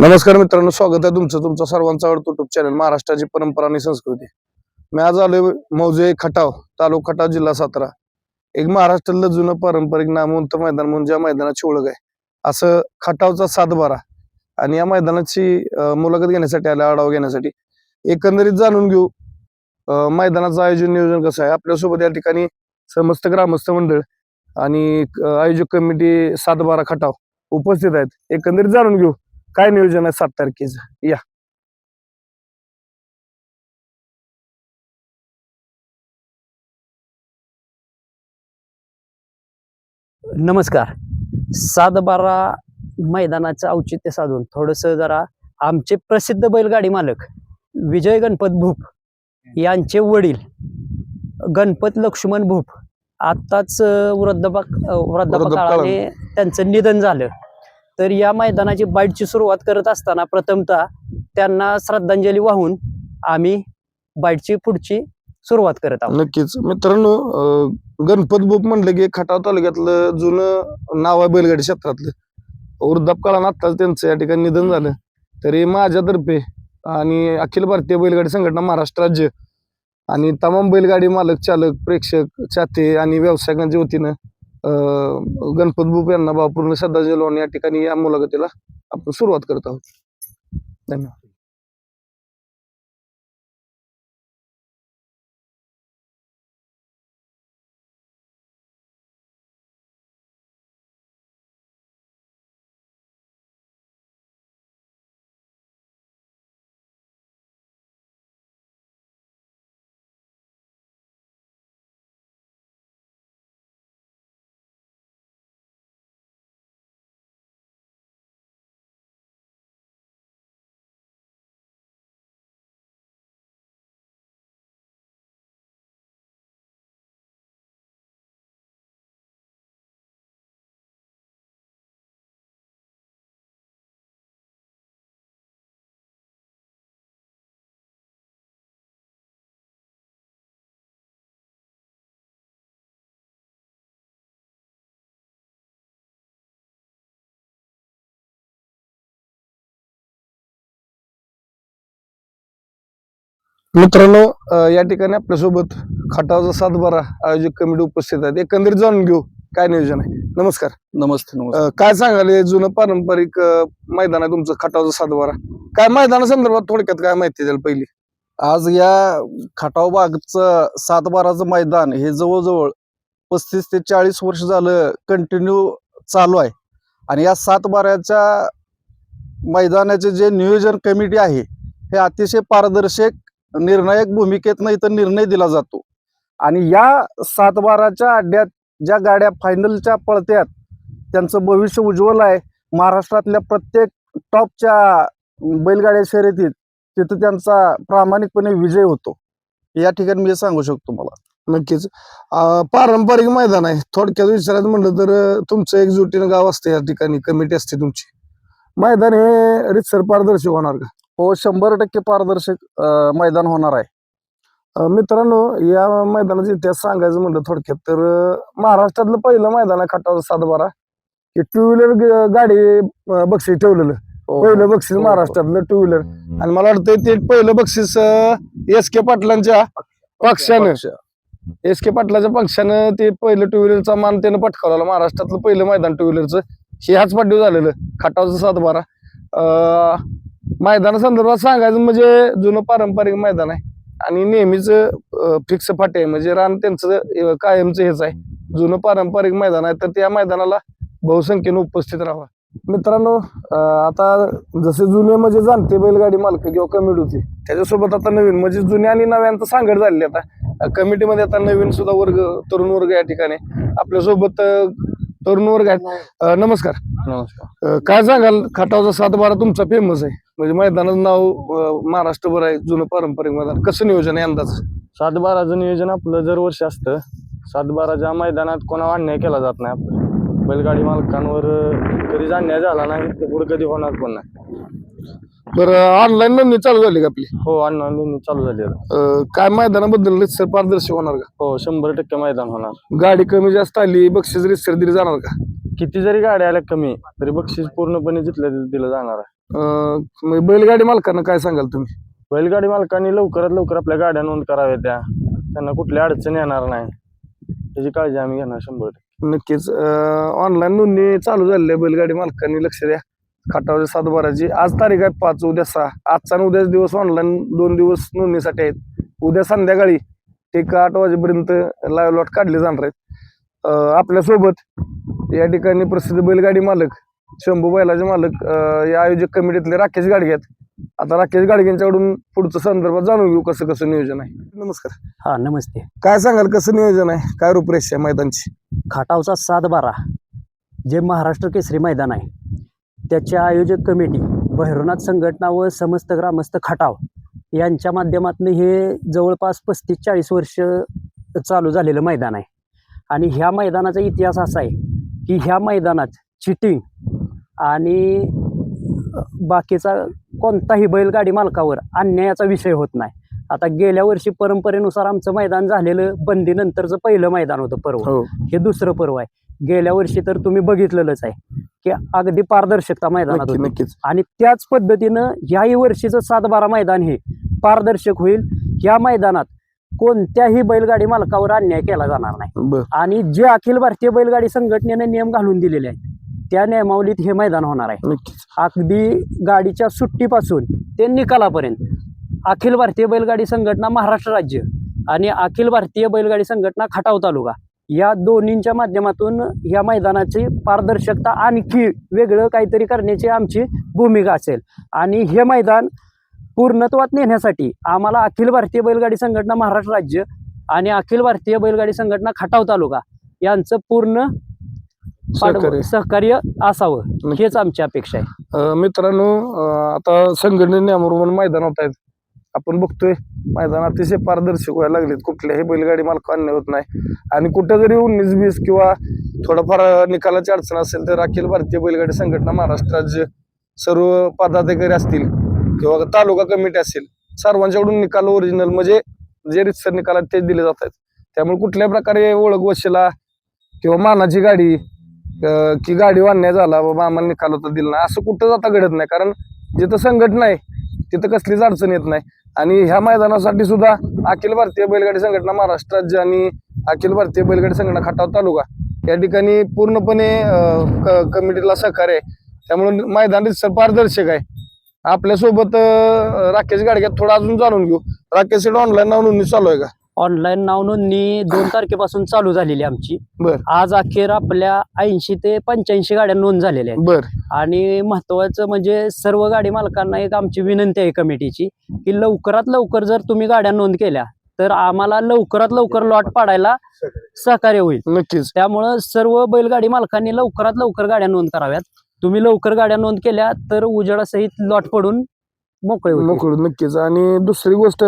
नमस्कार मित्रांनो स्वागत आहे तुमचं तुमचा सर्वांचा आवडतो युट्यूब चॅनल महाराष्ट्राची परंपरा आणि संस्कृती. मी आज आलोय मौजे खटाव तालुका खटाव जिल्हा सातारा. एक महाराष्ट्रातलं जुनं पारंपरिक नामवंत मैदान म्हणून ज्या मैदानाची ओळख आहे. असं खटावचा सातबारा आणि या मैदानाची मुलाखत घेण्यासाठी आल्या आढावा घेण्यासाठी. एकंदरीत जाणून घेऊ मैदानाचं आयोजन नियोजन कसं आहे? आपल्यासोबत या ठिकाणी समस्त ग्रामस्थ मंडळ आणि आयोजक कमिटी सातबारा खटाव उपस्थित आहेत. एकंदरीत जाणून घेऊ. काय नियोजन आहे सात तारखेचं? या. नमस्कार. सात बारा मैदानाचं औचित्य साधून थोडस जरा आमचे प्रसिद्ध बैलगाडी मालक विजय गणपत भूप यांचे वडील गणपत लक्ष्मण भूप आत्ताच वृद्धपा अं, वृद्धापकाळाने त्यांचं निधन झालं. तर या मैदानाची बाईटची सुरुवात करत असताना प्रथमतः त्यांना श्रद्धांजली वाहून आम्ही बाईटची पुढची सुरुवात करत आहोत. नक्कीच. मित्रांनो गणपत बोप म्हणलं की खटाव तालुक्यातलं जुनं नाव आहे बैलगाडी क्षेत्रातलं. वृद्धापकाळानं आत्ताच त्यांचं या ठिकाणी निधन झालं. तरी माझ्यातर्फे आणि अखिल भारतीय बैलगाडी संघटना महाराष्ट्र राज्य आणि तमाम बैलगाडी मालक चालक प्रेक्षक चाते आणि व्यावसायिकांच्या वतीनं गणपत बुप यांना भावपूर्ण श्रद्धांजली वाहून या ठिकाणी या मुलाखतीला आपण सुरुवात करत आहोत. धन्यवाद. मित्रांनो या ठिकाणी आपल्यासोबत खटावचा सातबारा आयोजक कमिटी उपस्थित आहेत. एकंदरीत जाणून घेऊ काय नियोजन आहे? नमस्कार. नमस्ते नमस्ते. अं, काय सांगाल हे जुनं पारंपरिक अं, मैदान आहे तुमचं खटावचा सातबारा. काय मैदानासंदर्भात थोडक्यात काय माहिती द्याल पहिली? आज या खटाव बागचं सात बाराचं मैदान हे जवळजवळ पस्तीस ते चाळीस वर्ष झालं कंटिन्यू चालू आहे. आणि या सात बाराच्या मैदानाचे जे नियोजन कमिटी आहे हे अतिशय पारदर्शक निर्णायक भूमिकेत नाही तर निर्णय दिला जातो. आणि या सात बाराच्या अड्ड्यात ज्या गाड्या फायनलच्या पळत्यात त्यांचं भविष्य उज्ज्वल आहे. महाराष्ट्रातल्या प्रत्येक टॉपच्या बैलगाड्या शर्यतीत तिथं त्यांचा प्रामाणिकपणे विजय होतो. या ठिकाणी मी सांगू शकतो मला नक्कीच. पारंपरिक मैदान आहे. थोडक्यात विचारायचं म्हणलं तर तुमचं एकजुटीनं गाव असते या ठिकाणी. कमिटी असते तुमची. मैदान हे रितसर पारदर्शक होणार का? हो शंभर टक्के पारदर्शक मैदान होणार आहे. मित्रांनो या मैदानाचा इतिहास सांगायचं म्हणलं थोडक्यात तर महाराष्ट्रातलं पहिलं मैदान आहे खटावचं सातबारा. की टू व्हीलर गाडी बक्षीस ठेवलेलं. हो, पहिलं बक्षीस हो, हो. महाराष्ट्रातलं टू व्हीलर आणि मला वाटतं ते पहिलं बक्षीस एस के पाटलांच्या पक्षानं. पक्ष. एस के पाटलाच्या पक्षानं ते पहिलं टू व्हीलरचा मान त्यानं पटकावला. महाराष्ट्रातलं पहिलं मैदान टू व्हीलरचं हे हाच पाठीव झालेलं. खटावचं सातबारा. मैदाना संदर्भात सांगायचं म्हणजे जुनं पारंपरिक मैदान आहे. आणि नेहमीच फिक्स फाटे आहे. म्हणजे रान त्यांचं कायमचं हेच आहे. जुनं पारंपरिक मैदान आहे. तर त्या मैदानाला बहुसंख्येनं उपस्थित राहावा. मित्रांनो आता जसे जुने म्हणजे जाणते बैलगाडी मालक किंवा कमिटी होती त्याच्यासोबत आता नवीन म्हणजे जुन्या आणि नव्यांचं सांगड झालेली आता. कमिटीमध्ये आता नवीन सुद्धा वर्ग तरुण वर्ग या ठिकाणी. आपल्यासोबत अं, तरुण वर्ग आहेत अं, नमस्कार. नमस्कार. अं, काय सांगाल? खटावचा सातबारा तुमचा फेमस आहे. म्हणजे मैदानाचं नाव अं, महाराष्ट्रभर आहे जुनं पारंपरिक मैदान. कसं नियोजन आहे अंदाज? सातबाराचं नियोजन आपलं दरवर्षी असतं. सातबाराच्या मैदानात कोणा अन्याय केला जात नाही आपलं. बैलगाडी मालकांवर अं, कधीच अन्याय झाला नाही ते पुढे कधी होणार पण नाही. बरं ऑनलाईन नोंदणी चालू झाली का आपली? हो अन्न नोंदणी चालू झाली आता. अं, काय मैदानाबद्दल रितसर पारदर्शक होणार का? हो शंभर टक्के मैदान होणार. गाडी कमी जास्त आली बक्षीस रितसर दिली जाणार का? किती जरी गाड्या आल्या कमी तरी बक्षीस पूर्णपणे जिथल्या तिथं दिलं जाणार आहे. अं, बैलगाडी मालकांना काय सांगाल तुम्ही? बैलगाडी मालकांनी लवकरात लवकर आपल्या गाड्या नोंद कराव्या त्या. त्यांना कुठली अडचण येणार नाही. त्याची काळजी आम्ही घेणार शंभर टक्के. नक्कीच. ऑनलाईन नोंदणी चालू झालेली आहे बैलगाडी मालकांनी लक्ष द्या. खटावच्या सात बाराची आज तारीख आहे पाच उद्या सहा. आजचा आणि उद्याच दिवस ऑनलाईन दोन दिवस नोंदणीसाठी आहेत. उद्या संध्याकाळी एक आठ वाजेपर्यंत लाईव्ह लॉट काढले जाणार आहेत. आपल्यासोबत या ठिकाणी प्रसिद्ध बैलगाडी मालक शंभू बैलाचे मालक या आयोजक कमिटीतले राकेश गाडगे आहेत. आता राकेश गाडगेंच्याकडून पुढचं संदर्भात जाणून घेऊ कसं कसं नियोजन आहे. नमस्कार. हा नमस्ते. काय सांगाल कसं नियोजन आहे? काय रूपरेषा मैदानची? खटावचा सात बारा जे महाराष्ट्र केसरी मैदान आहे त्याचे आयोजक कमिटी भैरवनाथ संघटना व समस्त ग्रामस्थ खटाव यांच्या माध्यमातून हे जवळपास पस्तीस चाळीस वर्ष चालू झालेलं मैदान आहे. आणि ह्या मैदानाचा इतिहास असा आहे की ह्या मैदानात चिटिंग आणि बाकीचा कोणताही बैलगाडी मालकावर अन्यायाचा विषय होत नाही. आता गेल्या वर्षी परंपरेनुसार आमचं मैदान झालेलं बंदीनंतरचं पहिलं मैदान होतं पर्व. हो. हे दुसरं पर्व आहे. गेल्या वर्षी तर तुम्ही बघितलेलंच आहे. की अगदी पारदर्शकता मैदानात नक्की होती. नक्कीच. आणि त्याच पद्धतीनं ह्याही वर्षीचं सात बारा मैदान हे पारदर्शक होईल. या मैदानात कोणत्याही बैलगाडी मालकावर अन्याय केला जाणार नाही. बर. आणि जे अखिल भारतीय बैलगाडी संघटनेने नियम घालून दिलेले आहेत त्या नियमावलीत हे मैदान होणार आहे. नक्कीच. अगदी गाडीच्या सुट्टीपासून ते निकालापर्यंत अखिल भारतीय बैलगाडी संघटना महाराष्ट्र राज्य आणि अखिल भारतीय बैलगाडी संघटना खटाव तालुका या दोन्हींच्या माध्यमातून या मैदानाची पारदर्शकता आणखी वेगळं काहीतरी करण्याची आमची भूमिका असेल. आणि हे मैदान पूर्णत्वात नेण्यासाठी आम्हाला अखिल भारतीय बैलगाडी संघटना महाराष्ट्र राज्य आणि अखिल भारतीय बैलगाडी संघटना खटाव तालुका यांचं पूर्ण सहकार्य. असावं. हेच आमची अपेक्षा आहे. मित्रांनो आता संघटने मैदान होत आहेत. आपण बघतोय मैदान अतिशय पारदर्शक व्हायला लागलेत. कुठल्याही बैलगाडी मालक होत नाही. आणि कुठं जरी उन्नीस बीस किंवा थोडंफार निकालाची अडचण असेल तर अखिल भारतीय बैलगाडी संघटना महाराष्ट्र राज्य सर्व पदाधिकारी असतील किंवा तालुका कमिटी असेल सर्वांच्याकडून निकाल ओरिजिनल म्हणजे जे रितसर निकाल आहेत तेच दिले जात आहेत त्यामुळे कुठल्या प्रकारे ओळख वशिला किंवा मानाची गाडी की गाडी वाढण्या झाला बाबा आम्हाला निकाल होता दिला नाही असं कुठं जाता घडत नाही. कारण जिथं संघटना आहे तिथं कसलीच अडचण येत नाही. आणि ह्या मैदानासाठी सुद्धा अखिल भारतीय बैलगाडी संघटना महाराष्ट्र राज्य आणि अखिल भारतीय बैलगाडी संघटना खटाव तालुका या ठिकाणी पूर्णपणे क- कमिटीला सहकार्य आहे. त्यामुळे मैदान रिसर पारदर्शक आहे. आपल्यासोबत राकेश गाडग्यात थोडं अजून जाणून घेऊ. राकेश ऑनलाईन नाव नोंदणी चालू आहे का? ऑनलाईन नाव नोंदणी दोन तारखेपासून चालू झालेली आमची. बर. आज अखेर आपल्या ऐंशी ते पंच्याऐंशी गाड्या नोंद झालेल्या आहेत. बर. आणि महत्वाचं म्हणजे सर्व गाडी मालकांना एक आमची विनंती आहे कमिटीची की लवकरात लवकर जर तुम्ही गाड्या नोंद केल्या तर आम्हाला लवकरात लवकर लॉट पाडायला सहकार्य होईल. नक्कीच. त्यामुळं सर्व बैलगाडी मालकांनी लवकरात लवकर गाड्या नोंद कराव्यात. तुम्ही लवकर गाड्या नोंद केल्या तर उजेडासहित लॉट पडून मोकळे होईल मोकळ नक्कीच. आणि दुसरी गोष्ट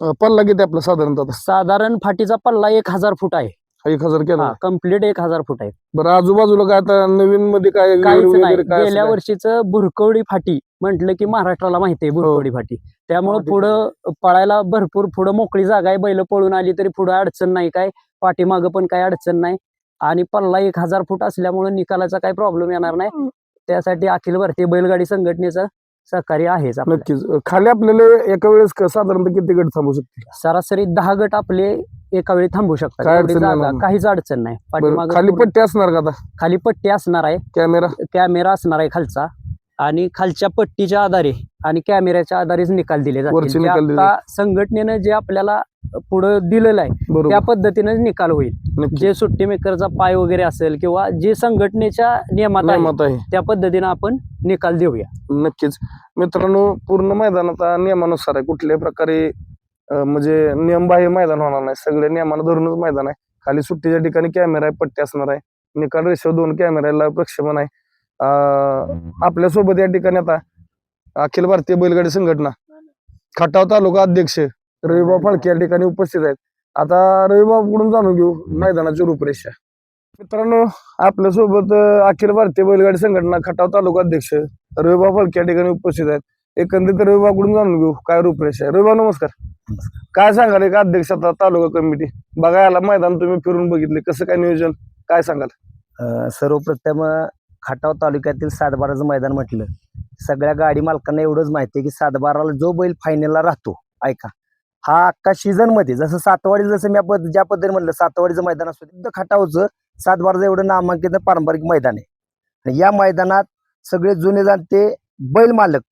अं, पल्ला किती आपला साधारणतः आता? साधारण फाटीचा पल्ला एक हजार फूट आहे. एक हजार केला. हा कंप्लीट एक हजार फूट आहे. बरं आजूबाजूला काय आता नवीन मध्ये काय काहीच वगैरे नाही. काय असं गेल्या काय? वर्षीच भुरकवडी फाटी म्हटलं की महाराष्ट्राला माहिती आहे भुरकवडी फाटी. त्यामुळं हो, पुढं पळायला भरपूर पुढं मोकळी जागा आहे. बैल पळून आली तरी पुढं अडचण नाही काय. पाठीमागं पण काही अडचण नाही. आणि पल्ला एक हजार फूट असल्यामुळे निकालाचा काही प्रॉब्लेम येणार नाही. त्यासाठी अखिल भारतीय बैलगाडी संघटनेचं सहकार्य आहेच आपल्याला. नक्कीच. खाली आपल्याला एका वेळेस क- साधारणतः किती गट थांबू शकतील? सरासरी दहा गट आपले एका वेळी थांबू शकतात. काय एवढी अडचण जागा येणार नाही. काहीच अडचण नाही. बरं, पाठीमागं खाली पूर्ण- पट्टी असणार का आता? खाली पट्टी असणार आहे. कॅमेरा? कॅमेरा असणार आहे खालचा. आणि खालच्या पट्टीच्या आधारे आणि कॅमेऱ्याच्या आधारेच निकाल दिले वरचे जातील जे निकाल दिले आता संघटनेनं जे आपल्याला पुढं दिलेलं आहे त्या बरोबर. पद्धतीनेच निकाल होईल. नक्की. जे सुट्टी मेकरचा पाय वगैरे असेल किंवा जे संघटनेच्या नियमात आहे नियमात आहे. त्या पद्धतीनं आपण निकाल देऊया. नक्कीच. मित्रांनो पूर्ण मैदानात नियमानुसार आहे. कुठल्याही प्रकारे अं, म्हणजे नियमबाह्य मैदान होणार नाही. सगळे नियमानं धरूनच मैदान आहे. खाली सुट्टीच्या ठिकाणी कॅमेरा आहे पट्टी असणार आहे. निकाल रेशो दोन कॅमेऱ्याला प्रक्षेपण आहे. आपल्यासोबत या ठिकाणी आता अखिल भारतीय बैलगाडी संघटना खटाव तालुका अध्यक्ष रविबाब फाळके या ठिकाणी उपस्थित आहेत. आता रविबाबकडून जाणून घेऊ मैदानाची रूपरेषा. मित्रांनो आपल्यासोबत अखिल भारतीय बैलगाडी संघटना खटाव तालुका अध्यक्ष रविबाब फाळके या ठिकाणी उपस्थित आहेत. एकंदरीत रविबाबकडून जाणून घेऊ काय रूपरेषा आहे. रविबा नमस्कार. काय सांगाल एक अध्यक्ष आता तालुका कमिटी? बघायला मैदान तुम्ही फिरून बघितले. कसं काय नियोजन? काय सांगाल? सर्वप्रथम खटाव तालुक्यातील सातबाराचं मैदान म्हटलं. सगळ्या गाडी मालकांना एवढंच माहिती आहे की सातबाराला जो बैल फायनलला राहतो ऐका. हा अख्खा सीझनमध्ये जसं सातवाडी जसं मी ज्या पद्धतीने म्हटलं सातवाडीचं मैदान असतं तिथं खटावचं सातबाराचं एवढं नामांकित पारंपरिक मैदान आहे. आणि या मैदानात सगळे जुने जाणते बैल मालक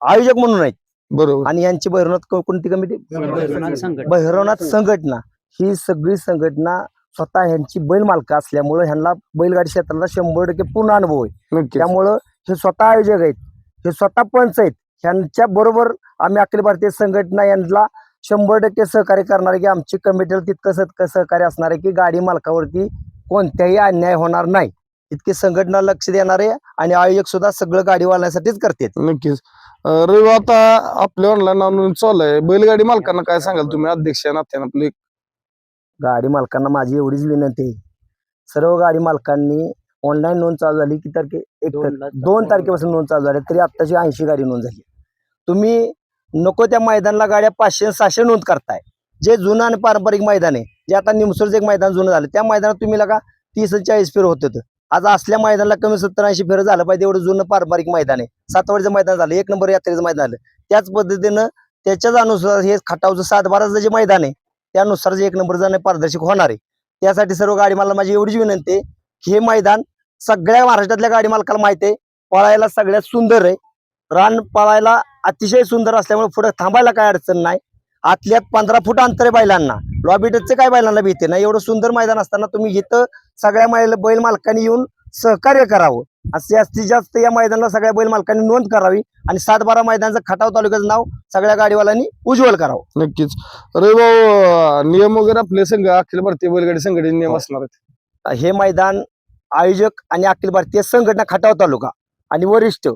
आयोजक म्हणून आहेत. बरोबर. आणि यांची भैरवनाथ कोणती कमिटी? भैरवनाथ संघटना. भैरवनाथ संघटना. ही सगळी संघटना स्वतः ह्यांची बैल मालक असल्यामुळं ह्यांना बैलगाडी क्षेत्राला शंभर टक्के पूर्ण अनुभव आहे. नक्कीच. त्यामुळं हे स्वतः आयोजक आहेत हे स्वतः पंच आहेत ह्यांच्या बरोबर आम्ही अखिल भारतीय संघटना यांना शंभर टक्के सहकार्य करणार आहे की आमची कमिटीला तितकं सतकं सहकार्य असणार आहे की गाडी मालकावरती कोणत्याही अन्याय होणार नाही. इतकी संघटना लक्ष देणार आहे आणि आयोजक सुद्धा सगळं गाडी वाढण्यासाठीच करतात. नक्कीच. अं, रवी आता आपल्या ऑनलाईन नोंद चालू आहे. बैलगाडी मालकांना काय सांगाल तुम्ही? अध्यक्ष नात्यानं आपले गाडी मालकांना माझी एवढीच विनंती आहे. सर्व गाडी मालकांनी ऑनलाईन नोंद चालू झाली की तारखे एक दोन तारखेपासून नोंद चालू झाली तरी आत्ताची ऐंशी गाडी नोंद झाली. तुम्ही नको त्या मैदानाला गाड्या पाचशे सहाशे नोंद करताय. जे जुनं आणि पारंपरिक मैदान आहे जे आता निमसोरचं एक मैदान जुनं झालं त्या मैदानात तुम्ही लगा तीस चाळीस फेर होत होतं. आज असल्या मैदानाला कमी सत्तर ऐंशी फेर झालं पाहिजे एवढं जुनं पारंपरिक मैदान आहे. सातवाडीचं मैदान झालं एक नंबर यात्रेचं मैदान झालं. त्याच पद्धतीनं त्याच्याच अनुसार हे खटावचं सात बाराचं जे मैदान आहे त्यानुसार जे एक नंबर जाणं पारदर्शक होणार आहे. त्यासाठी सर्व गाडी मला माझी एवढीच विनंती आहे की हे मैदान सगळ्या महाराष्ट्रातल्या गाडी मालकाला माहिती आहे. पळायला सगळ्यात सुंदर आहे. रान पळायला अतिशय सुंदर असल्यामुळे पुढे थांबायला काय अडचण नाही. आतल्यात पंधरा फूट अंतर आहे बैलांना. लॉबी काय बैलांना भीती नाही. एवढं सुंदर मैदान असताना तुम्ही इथं सगळ्या बैल बैल मालकांनी येऊन सहकार्य करावं. असे जास्तीत जास्त या मैदानाला सगळ्या बैल मालकांनी नोंद करावी आणि सात बारा मैदानाचं खटाव तालुक्याचं नाव सगळ्या गाडीवाल्यांनी उज्ज्वल करावं. नक्कीच. रवी भाऊ नियम वगैरे आपले संघ अखिल भारतीय बैलगाडी संघटने नियम असणार आहेत? हे मैदान आयोजक आणि अखिल भारतीय संघटना खटाव तालुका आणि वरिष्ठ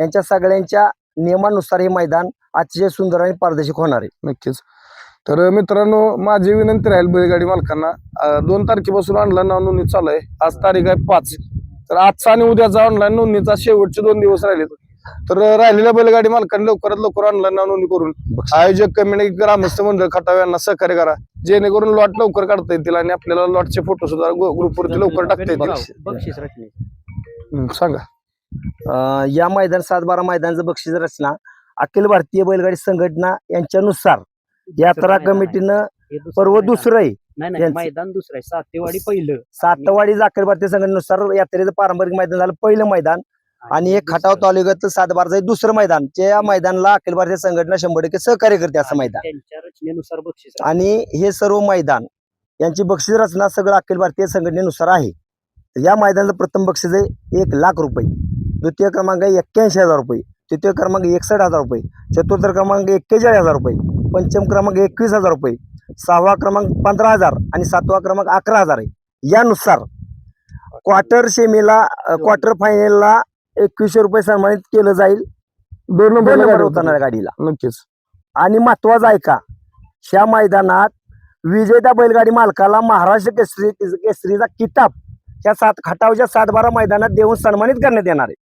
यांच्या सगळ्यांच्या नियमानुसार हे मैदान अतिशय सुंदर आणि पारदर्शक होणार आहे. नक्कीच. तर मित्रांनो माझी विनंती राहील बैलगाडी मालकांना अं, दोन तारखेपासून ऑनलाईन नाव नोंदणी चालू आहे. आज तारीख आहे पाच. तर आजचा आणि उद्याचा ऑनलाईन नोंदणीचा शेवटचे दोन दिवस राहिले तर राहिलेल्या बैलगाडी मालकांनी लवकरात लवकर ऑनलाईन नोंदणी करून. आयोजक कमिटी ग्रामस्थ मंडळ खटाव यांना सहकार्य करा. जेणेकरून लॉट लवकर काढता येतील आणि आपल्याला लॉटचे फोटो सुद्धा ग्रुपवरती लवकर टाकता येतील. बक्षीस रचने हम्म, सांगा. अं, या मैदान सात बारा मैदानाचं बक्षीस रचना. अखिल भारतीय बैलगाडी संघटना यांच्यानुसार यात्रा कमिटीनं हे दुसरं पर्व मैदान. दुसरं आहे. नाही नाही यांचं. मैदान दुसरं आहे. सातेवाडी पहिलं. सातवाडी अखिल भारतीय संघटनेनुसार यात्रेचं पारंपरिक मैदान झालं पहिलं मैदान. आणि हे खटाव तालुक्यातलं सात बाराचं हे दुसरं मैदान. त्या मैदानाला अखिल भारतीय संघटना शंभर टक्के सहकार्य करते असं मैदान. त्यांच्या रचनेनुसार बक्षीस आणि हे सर्व मैदान यांची बक्षीस रचना सगळं अखिल भारतीय संघटनेनुसार आहे. तर या मैदानाचं प्रथम बक्षीस आहे एक लाख रुपये. द्वितीय क्रमांक आहे एक्क्याऐंशी हजार रुपये. तृतीय क्रमांक एकसष्ट हजार रुपये. चतुर्थ क्रमांक एक्केचाळीस हजार रुपये. पंचम क्रमांक एकवीस हजार रुपये. सहावा क्रमांक पंधरा हजार आणि सातवा क्रमांक अकरा हजार आहे. यानुसार क्वार्टर सेमीला क्वार्टर फायनलला एकवीसशे रुपये सन्मानित केलं जाईल. दोन नंबर उतरणाऱ्या गाडीला. नक्कीच. आणि महत्वाचं आहे का ह्या मैदानात विजेत्या बैलगाडी मालकाला महाराष्ट्र केसरी केसरीचा किताब ह्या सात खटावच्या सात बारा मैदानात देऊन सन्मानित करण्यात येणार आहे.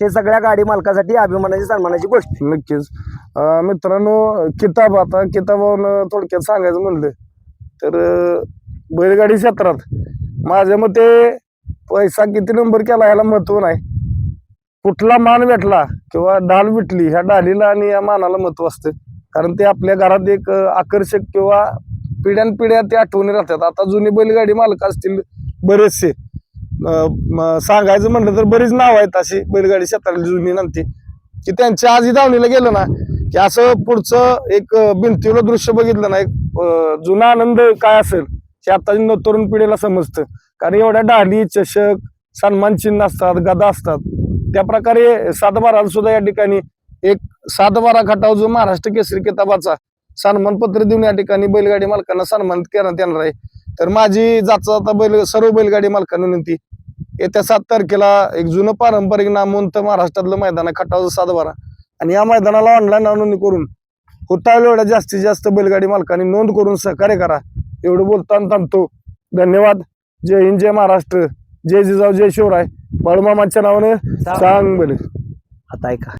हे सगळ्या गाडी मालकासाठी अभिमानाची सन्मानाची गोष्ट. नक्कीच. अं, मित्रांनो किताब आता किताबावर थोडक्यात सांगायचं म्हणलं तर अं, बैलगाडी क्षेत्रात माझ्या मते पैसा किती नंबर केला याला महत्त्व नाही. कुठला मान भेटला किंवा ढाल भेटली ह्या ढालीला आणि या मानाला महत्त्व असतं. कारण ते आपल्या घरात एक अं, आकर्षक किंवा पिढ्यानपिढ्या ते आठवणी राहतात. आता जुनी बैलगाडी मालक असतील बरेचसे. सांगायचं म्हणलं तर बरीच नाव आहेत अशी बैलगाडी क्षेत्रातली जुनी नंती की त्यांच्या आजी दावणीला गेलं ना की असं पुढचं एक अं, दृश्य बघितलं ना एक जुना आनंद काय असेल हे आता तरुण पिढीला समजतं. कारण एवढ्या डाली चषक सन्मान चिन्ह असतात गदा असतात. त्या प्रकारे सातबाराला सुद्धा या ठिकाणी एक सातबारा खटाव जो महाराष्ट्र केसरी किताबाचा सन्मान पत्र देऊन या ठिकाणी बैलगाडी मालकांना सन्मानित करण्यात येणार आहे. तर माझी जाता जाता बैल सर्व बैलगाडी मालकांना विनंती येत्या सात तारखेला एक जुनं पारंपरिक नामवंत महाराष्ट्रातलं मैदान आहे खटावचं सातबारा आणि या मैदानाला ऑनलाईन नोंदणी करून होता एवढ्या जास्तीत जास्त बैलगाडी मालकांनी नोंद करून सहकार्य करा. एवढं बोलताना थांबतो. धन्यवाद. जय हिंद जय महाराष्ट्र. जय जिजाऊ जय शिवराय. बाळूमामाच्या नावाने सांग बैल आता ऐका.